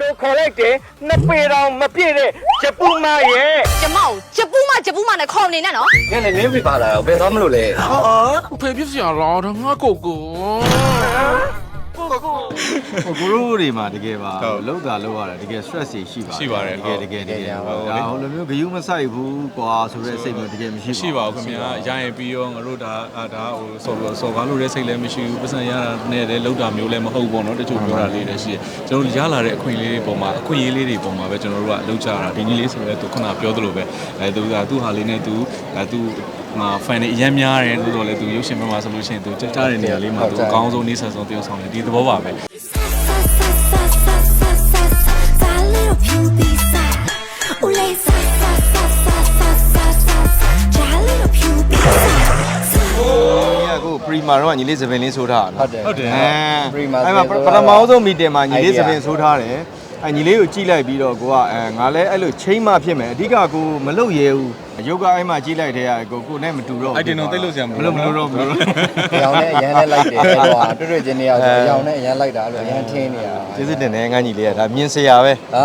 လို့ခေါ်လိုက်တယ်နှစ်ပေတောင်မပြည့်တဲ့ဂျပူမာရဲ့ကျမကိုဂျပူးမဂျပူးမနဲ့ခေါ်နေနဲ့နော်ညနေနင်းပြပါလာတော့ဘယ်သွားမလို့လဲ ဖေဖြစ်စရာလားဒါငါကိုကို ဟိုကိုရိုးတွေမှာတကယ်ပါလောက်တာလောက်ရတယ်တကယ် stress တွေရှိပါတယ်ရှိပါတယ်တကယ်တကယ်တကယ်ဟုတ်ဒါဟိုလိုမျိုးဂယုမဆိုင်ဘူးကွာဆိုတဲ့စိတ်မျိုးတကယ်မရှိမရှိပါဘူးခင်ဗျာရရင်ပြီးရောငါတို့ဒါအာဒါဟိုစော်စော်ကားလို့တဲ့စိတ်လည်းမရှိဘူးပတ်စံရတာနဲ့လည်းလောက်တာမျိုးလည်းမဟုတ်ဘူးပေါ့နော်တချို့ပြောတာလေးလည်းရှိတယ်ကျွန်တော်တို့ရလာတဲ့အခွင့်အရေးတွေပေါ်မှာအခွင့်အရေးလေးတွေပေါ်မှာပဲကျွန်တော်တို့ကလောက်ကြတာဒီနည်းလေးဆိုလည်းသူခုနပြောသလိုပဲအဲသူကသူ့ဟာလေးနဲ့သူအဲသူ ငါ fan တွေအရင်များတယ်လို့တော့လေသူရုပ်ရှင်ဘက်မှာဆိုလို့ရှိရင်သူကြားတဲ့နေရာလေးမှာသူအကောင်းဆုံးနေဆက်ဆုံးတယောက်ဆောင်တယ်ဒီသဘောပါပဲကကိုပရီမာတော့ညီလေးစပင်လေးဆိုးထားတာဟုတ်တယ်ဟုတ်တယ်အဲ Prima အဲ့မှာဆိုးပထားတာထမဆုံးမီတင်မှာညီလေး idea စပင်ဆိုးထားတယ်အဲညီလေးကိုကြည့်လိုက်ပြီးတော့ကိုကအဲငါလည်းအဲ့လိုချိန်မှဖြစ်မယ်အဓိကကိုမလုပ်ရဲဘူး ရုပ်ကအဲ့မှာကြည့်လိုက်တဲ့ကကိုကိုနဲ့မတူတော့အဲ့ဒီတော့သိလို့ဆရာမမလိုလို့ဘူးမလို့တော့မလို့တော့ရောင်နဲ့အရန်နဲ့လိုက်တယ်ဟိုဟာတွေ့တွေ့ချင်းနေရဆိုရောင်နဲ့အရန်လိုက်တာအဲ့လိုအရန်ထင်းနေရတာကျေးဇူးတင်တယ်ငါညီလေးကဒါမြင်စရာပဲအာ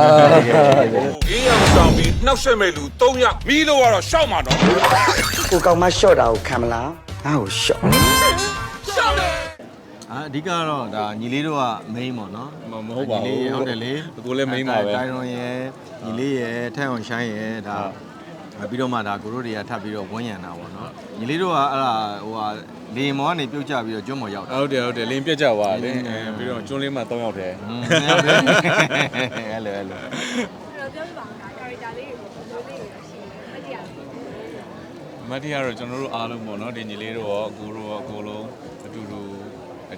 ရင်းအောင်ဆောင်ပြီးနှောက်ဆက်မဲ့လူ၃ယောက်မီးလို့ကတော့ရှောက်မှာတော့ကိုကောင်မရှော့တာကိုခံမလားငါ့ကိုရှော့အာအဓိကတော့ဒါညီလေးတို့က main ပေါ့နော်မမဟုတ်ပါဘူးညီလေးဟုတ်တယ်လေကိုလည်း main ပါပဲတိုင်ရွန်ရယ်ညီလေးရယ်ထိုင်အောင်ရှိုင်းရယ်ဒါ ပြီးတော့မှဒါကိုတို့တွေကထပ်ပြီးတော့ဝန်းရံတာပေါ့နော်ညီလေးတို့ကအဲ့ဒါဟိုဟာလေမောကနေပြုတ်ကြပြီးတော့ကျွန်းမော်ရောက်တာဟုတ်တယ်ဟုတ်တယ်လင်းပြက်ကြပါလေအဲပြီးတော့ကျွန်းလေးမှာ၃ယောက်တည်းอืมအဲ့လိုအဲ့လိုမတ်တီကတော့ကျွန်တော်တို့အားလုံးပေါ့နော်ဒီညီလေးတို့ရောအကိုတို့ရောအကိုလုံးအတူတူ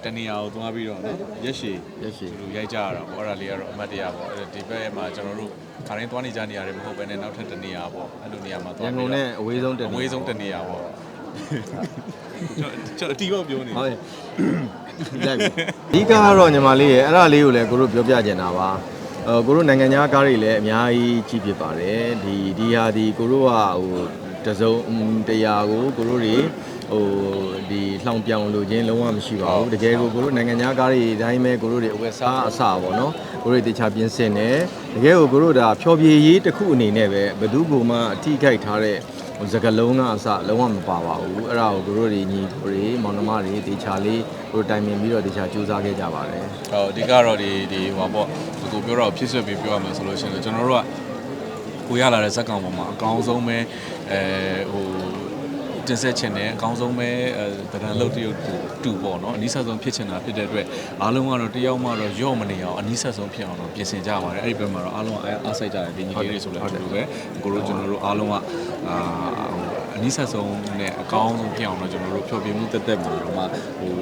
တနေရာကိုသွားပြီးတော့နော်ရက်ရှည်ရက်ရှိအတူတူရိုက်ကြရတာပေါ့အဲ့ဒါလေးကတော့အမတ်တရားပေါ့အဲ့ဒီဘက်မှာကျွန်တော်တို့ခါတိုင်းသွားနေကြနေရတယ်မဟုတ်ဘဲနဲ့နောက်ထပ်တနေရာပေါ့အဲ့လိုနေရာမှာရသွားန်ပြီးကုန်တော့နဲ့အဝေးဆုံးတက်အဝေးဆုံးတနေရာပေါ့ကျွန်တော်အတီးပေါ့ပြောနေဟုတ်တယ်လိုက်ပြီအဓိကကတော့ညီမလေးရယ်အဲ့ဒါလေးကိုလည်းကိုတို့ပြောပြချင်တာပါအဲကိုတို့နိုင်ငံသားကားတွေလည်းအများကြီးကြီးဖြစ်ပါတယ်ဒီဒီဟာဒီကိုတို့ကဟိုတစုံတရားကိုကိုတို့တွေ ဟိုဒီလှောင်ပြောင်လို့ခြင်းလုံးဝမရှိပါဘူးတကယ်ကိုကိုတို့နိုင်ငံသားကားတွေအတိုင်းပဲကိုတို့တွေအဝယ်စားအစပါနော်ကိုတို့တွေတခြားပြင်ဆင်တယ်တကယ်ကိုကိုတို့ဒါဖြောပြေးရေးတစ်ခုအနေနဲ့ပဲဘယ်သူကမှအထိခိုက်ထားတဲ့ဟိုစကလုံးကအစလုံးဝမပါပါဘူးအဲ့ဒါကိုကိုတို့တွေညီကိုတွေမောင်နှမတွေတခြားလေးကိုတို့တိုင်ပင်ပြီးတော့တခြားစူးစမ်းခဲ့ကြပါတယ်ဟောအဓိကတော့ဒီဒီဟိုပေါ့ကိုပြောတော့ဖြစ်ဆွပြီးပြောရမှာဆိုလို့ရှိရင်ကျွန်တော်တို့ကကိုရလာတဲ့ဇက်ကောင်ပေါ်မှာအကောင်းဆုံးပဲအဲဟို တင်ဆက်ချင်တယ်အကောင်းဆုံးပဲအဲတရံလုတ်တရုတ်တူပေါ့နော်အနီးဆက်ဆုံးဖြစ်ချင်တာဖြစ်တဲ့အတွက်အားလုံးကတော့တယောက်မှတော့ရော့မနေအောင်အနီးဆက်ဆုံးဖြစ်အောင်တော့ပြင်ဆင်ကြပါတယ်အဲ့ဒီဘက်မှာတော့အားလုံးအားအားစိုက်ကြတယ်ဒီညီလေးတွေဆိုလည်းအတူတူပဲကိုတို့ကျွန်တော်တို့အားလုံးကအာအနီးဆက်ဆုံးနဲ့အကောင်းဆုံးဖြစ်အောင်တော့ကျွန်တော်တို့ဖြောပြမှုတက်တက်မှာတော့မှဟို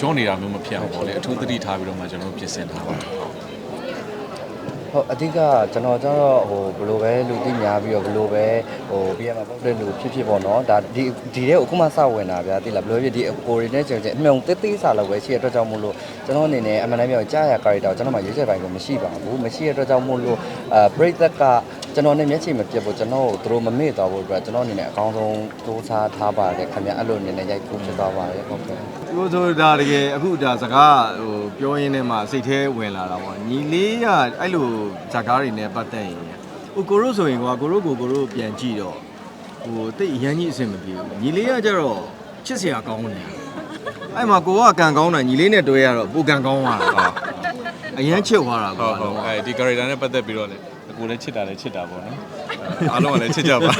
ရော့နေတာမျိုးမဖြစ်အောင်ပေါ့လေအထူးသတိထားပြီးတော့မှကျွန်တော်တို့ပြင်ဆင်ထားပါတယ် ဟုတ်အဓိကကျွန်တော်ကျတော့ဟိုဘယ်လိုပဲလူသိများပြီးတော့ဘယ်လိုပဲဟိုပြီးရမှာပေါ့တဲ့လူဖြစ်ဖြစ်ပေါ့နော်ဒါဒီဒီတဲ့အခုမှစဝင်တာဗျာသိလားဘယ်လိုဖြစ်ဒီအကိုတွေနဲ့ကြုံကြအမြုံသေးသေးစားလောက်ပဲရှိရတဲ့အတွက်ကြောင့်မို့လို့ကျွန်တော်အနေနဲ့အမှန်တမ်းပြောကြားရ character ကိုကျွန်တော်မှရွေးချယ်ပိုင်းကိုမရှိပါဘူးမရှိရတဲ့အတွက်ကြောင့်မို့လို့အဲပရိသတ်က ကျွန်တော်နဲ့မျက်ခြေမပြတ်ဖို့ကျွန်တော်ကိုသူတို့မမေ့သွားဖို့အတွက်ကျွန်တော်အနေနဲ့အကောင်းဆုံးစူးစမ်းထားပါတယ်ခင်ဗျအဲ့လိုအနေနဲ့ရိုက်ကူးဖြစ်သွားပါတယ်ဟုတ်ကဲ့သူတို့ဒါတကယ်အခုဒါစကားဟိုပြောရင်းနဲ့မှစိတ်แท้ဝင်လာတာပေါ့ညီလေးကအဲ့လိုဇာကားတွေနဲ့ပတ်သက်ရင်ဟိုကိုရိုးဆိုရင်ကွာကိုရိုးကိုကိုရိုးပြန်ကြည့်တော့ဟိုတိတ်အရန်ကြီးအဆင်မပြေဘူးညီလေးကကြတော့ချစ်စရာကောင်းတယ်အဲ့မှာကိုကကံကောင်းတာညီလေးနဲ့တွဲရတော့ပူကံကောင်းသွားတာ အရန်ချစ်သွားတာဟုကွာတ်ဟုတ်အဲဒီ character နဲ့ပတ်သက်ပြီးတော့လေကိုလည်းချစ်တာလည်းချစ်တာပေါ့နော် အားလုံးကလည်းချစ်ကြပါ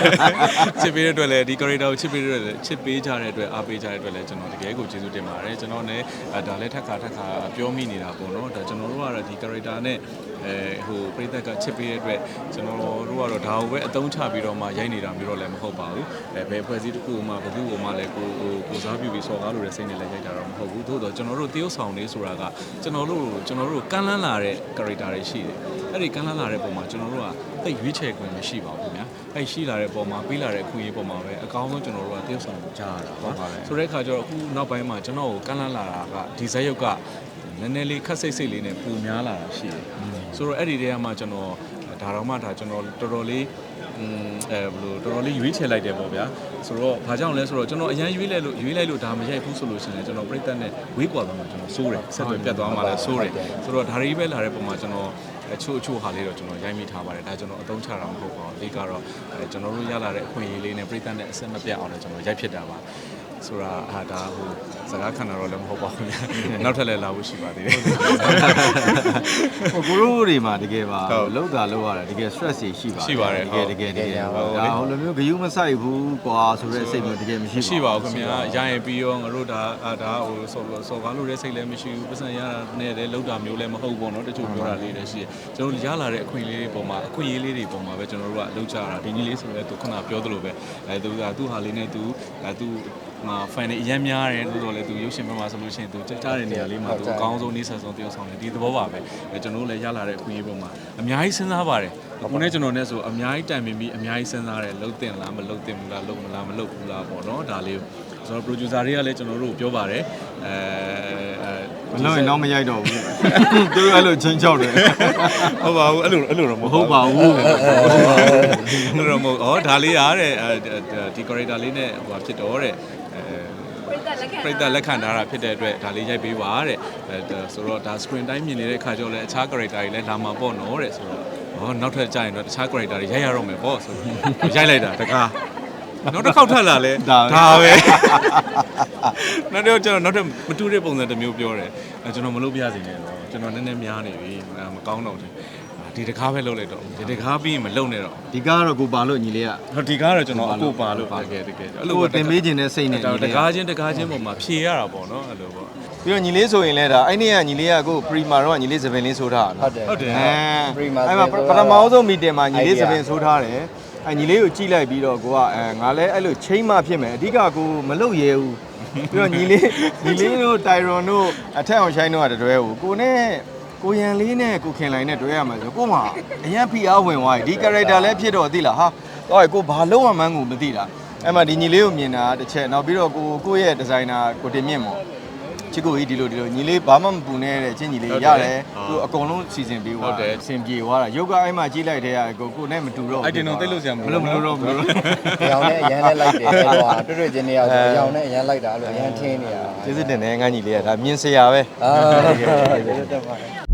ချစ်ပေးတဲ့အတွက်လည်းဒီ character ကိုချစ်ပေးတဲ့အတွက်လည်းချစ်ပေးကြတဲ့အတွက်အားပေးကြတဲ့အတွက်လည်းကျွန်တော်တကယ်ကိုကျေးဇူးတင်ပါတယ်ကျွန်တော်လည်းဒါလည်းထက်ခါထက်ခါပြောမိနေတာပေါ့နော်ဒါကျွန်တော်တို့ကတော့ဒီ character နဲ့အဲဟိုပရိသတ်ကချစ်ပေးတဲ့အတွက်ကျွန်တော်တို့ကတော့ဒါကိုပဲအသုံးချပြီးတော့မှရိုက်နေတာမျိုးတော့လည်းမဟုတ်ပါဘူးအဲဘယ်ဖွဲ့စည်းတစ်ခုမှဘယ်သူ့ကိုမှလည်းကိုကိုကိုစားပြုပြီးစော်ကားလို့တဲ့စိတ်နဲ့လည်းရိုက်တာတော့မဟုတ်ဘူးသို့တော့ကျွန်တော်တို့တရုပ်ဆောင်လေးဆိုတာကကျွန်တော်တို့ကျွန်တော်တို့ကမ်းလှမ်းလာတဲ့ character တွေရှိတယ် အဲ့ဒီကမ်းလှမ်းလာတဲ့ပုံမှာကျွန်တော်တို့ကတိတ်ရွေးချယ်ခွင့်မရှိပါဘူးခင်ဗျာအဲ့ရှိလာတဲ့ပုံမှာပြီးလာတဲ့အခွင့်အရေးပုံမှာပဲအကောင်းဆုံးကျွန်တော်တို့ကတရုပ်ဆောင်ကြားရတာပါဆိုတဲ့အခါကျတော့အခုနောက်ပိုင်းမှာကျွန်တော်ကိုကမ်းလှမ်းလာတာကဒီဇက်ရုပ်ကနည်းနည်းလေးခက်စိတ်စိတ်လေးနဲ့ပူများလာတာရှိတယ်ဆိုတော့အဲ့ဒီတည်းကမှကျွန်တော်ဒါတော့မှဒါကျွန်တော်တော်တော်လေးอืมအဲဘယ်လိုတော်တော်လေးရွေးချယ်လိုက်တယ်ပေါ့ဗျာဆိုတော့ဘာကြောင့်လဲဆိုတော့ကျွန်တော်အရင်ရွေးလိုက်လို့ရွေးလိုက်လို့ဒါမရိုက်ဘူးဆိုလို့ရှိရင်ကျွန်တော်ပြိတ္တနဲ့ဝေးကွာသွားမှကျွန်တော်စိုးတယ်ဆက်သွယ်ပြတ်သွားမှလည်းစိုးတယ်ဆိုတော့ဒါရီပဲလာတဲ့ပုံမှာကျွန်တော် အချို့အချို့ဟာလေးတော့ကျွန်တော်ရိုက်မိထားပါတယ်ဒါကျွန်တော်အသုံးချတာမဟုတ်ပါဘူးအဓိကတော့အဲကျွန်တော်တို့ရလာတဲ့အခွင့်အရေးလေးနဲ့ပြည်သက်နဲ့အဆက်မပြတ်အောင်လည်းကျွန်တော်ရိုက်ဖြစ်တာပါ ဆိုတာဟာဒါဟိုစကားခံတာတော့လည်းမဟုတ်ပါဘူးညာနောက်ထပ်လည်းလာဖို့ရှိပါသေးတယ် ဟိုကိုရိုးတွေမှာတကယ်ပါ ဟုတ် လောက်တာလောက်ရတာတကယ် stress တွေရှိပါ ရှိပါတယ် တကယ်တကယ်တကယ် ဟု ဟုတ် တ်ဒါဟိုလိုမျိုးဂယုမဆိုင်ဘူးကွာဆိုတဲ့စိတ်မျိုးတကယ်မရှိ မရှိပါဘူးခင်ဗျာရရင်ပြီးရောငါတို့ဒါအာဒါဟိုစော်စော်ကားလို့တဲ့စိတ်လည်းမရှိဘူးပတ်စံရတာနဲ့လည်းလောက်တာမျိုးလည်းမဟုတ်ဘူးเนาะတချို့ပြောတာလေးလည်းရှိတယ်ကျွန်တော်တို့ရလာတဲ့အခွင့်အရေးတွေပေါ်မှာအခွင့်အရေးလေးတွေပေါ်မှာပဲကျွန်တော်တို့ကလောက်ကြတာဒီနည်းလေးဆိုလည်းသူခုနပြောသလိုပဲအဲသူကသူ့ဟာလေးနဲ့သူအဲသူ ငါ fan တွေအရင်များတယ်လို့တော့လေသူရုပ်ရှင်ဘက်မှာဆိုလို့ရှိရင်သူကြားတဲ့နေရာလေးမှာသူအကောင်းဆုံးနေဆက်ဆုံးတယောက်ဆောင်တယ်ဒီသဘောပါပဲအဲကျွန်တော်တို့လည်းရလာတဲ့အခွင့်အရေးပေါ်မှာအများကြီးစဉ်းစားပါတယ်အခုနဲ့ကျွန်တော်နဲ့ဆိုအများကြီးတိုင်ပင်ပြီးအများကြီးစဉ်းစားတယ်လှုပ်တင်လားမလှုပ်တင်ဘူးလားလှုပ်မလားမလှုပ်ဘူးလားပေါ့နော်ဒါလေးကိုကျွန်တော် producer တွေကလည်းကျွန်တော်တို့ကိုပြောပါတယ်အဲအဲမလို့ရင်တော့မရိုက်တော့ဘူးသူတို့အဲ့လိုချင်းချောက်တယ်ဟုတ်ပါဘူးအဲ့လိုအဲ့လိုတော့မမဟုတ်ဟုတ်ပါဘူးအဲ့လိုတော့မဟုတ်ဩဒါလေးရတဲ့ဒီ character လေးနဲ့ဟိုဖြစ်တော့တဲ့အဲ ပြိတ္တလက်ခံထားတာဖြစ်တဲ့အတွက်ဒါလေးရိုက်ပေးပါတဲ့အဲဆိုတော့ဒါ screen time မြင်နေတဲ့ခါကျတော့လည်းအခြား character တွေလည်းလာမှာပေါ့နော်တဲ့ဆိုတော့ဟောနောက်ထပ်ကြာရင်တော့တခြား character တွေရိုက်ရတော့မယ်ပေါ့ဆိုတော့ရိုက်လိုက်တာတကားနောက်တစ်ခေါက်ထပ်လာလဲဒါပဲဒါပဲနောက်တော့ကျွန်တော်နောက်ထပ်မတူတဲ့ပုံစံတစ်မျိုးပြောတယ်အဲကျွန်တော်မလုပ်ပြစေနဲ့တော့ကျွန်တော်နည်းနည်းများနေပြီအဲမကောင်းတော့ဘူး ဒီတကားပဲလုပ်လိုက်တော့ဒီတကားပြီးရင်မလုပ်နဲ့တော့ဒီကားကတော့ကိုပါလို့ညီလေးက ဟောဒီကားတော့ကျွန်တော်အကိုပါလို့တကယ်တကယ်အဲ့လိုတင်ပေးခြင်းနဲ့စိတ်နဲ့ညီတလေးကကားချင်းတကားချင်းပုံမှာဖြေရတာပေါ့နော်အဲ့လိုပေါ့ပြီးတော့ညီလေးဆိုရင်လည်းဒါအဲ့နေ့ကညီလေးကကိုပရီမာတော့ညီလေးသပင်လေးဆိုးထားတာဟုတ်တယ်ဟုတ်တယ် အဲ Prima အဲ့မှာဆိုပထမအောင်ဆုံးမီတင်မှာညီလေး idea သပင်ဆိုးထားတယ်အဲညီလေးကိုကြည့်လိုက်ပြီးတော့ကိုကအဲငါလည်းအဲ့လိုချိန်မှဖြစ်မယ်အဓိကကိုမလုပ်ရဲဘူးပြီးတော့ညီလေးညီလေးတို့တိုင်ရွန်တို့အထက်အောင်ရှိုင်းတို့ကတတွဲကိုကိုနဲ့ ကိုရန်လေးနဲ့ကိုခင်လိုင်းနဲ့တွဲရမှာဆိုကိုမှအရင်ဖိအားဝင်သွားပြီဒီ character လည်းဖြစ်တော့သိလားဟာတော့ကိုဘာလုံးဝမှန်းကိုမသိတာအဲ့မှာဒီညီလေးကိုမြင်တာတစ်ချက်နောက်ပြီးတော့ကိုကိုရဲ့ဒီဇိုင်နာကိုတင်မြင့်မော်ချစ်ကိုကြီးဒီလိုဒီလိုညီလေးဘာမှမပူနေတဲ့ချင်းညီလေးဟုတ်တယ်ရတယ်ဟုတ်သူအကုန်လုံးစီစဉ်ပေးဟုတ်သွားတယ်အဆင်ပြေသွားတာရုပ်ကအဲ့မှာကြီးလိုက်တဲ့ကကိုကိုနဲ့မတူတော့အဲ့တင်တော့သိလို့ဆရာမမလိုလို့မလို့တော့မလို့တော့။ရောင်နဲ့အရန်နဲ့လိုက်တယ်ဟိုဟာတွေ့တွေ့ချင်းနေရဆိုရောင်နဲ့အရန်လိုက်တာအဲ့လိုအရန်ထင်းနေတာကျေးဇူးတင်တယ်ငါညီလေးကဒါမြင်စရာပဲအာဟုတ်ကဲ့တက်ပါတယ်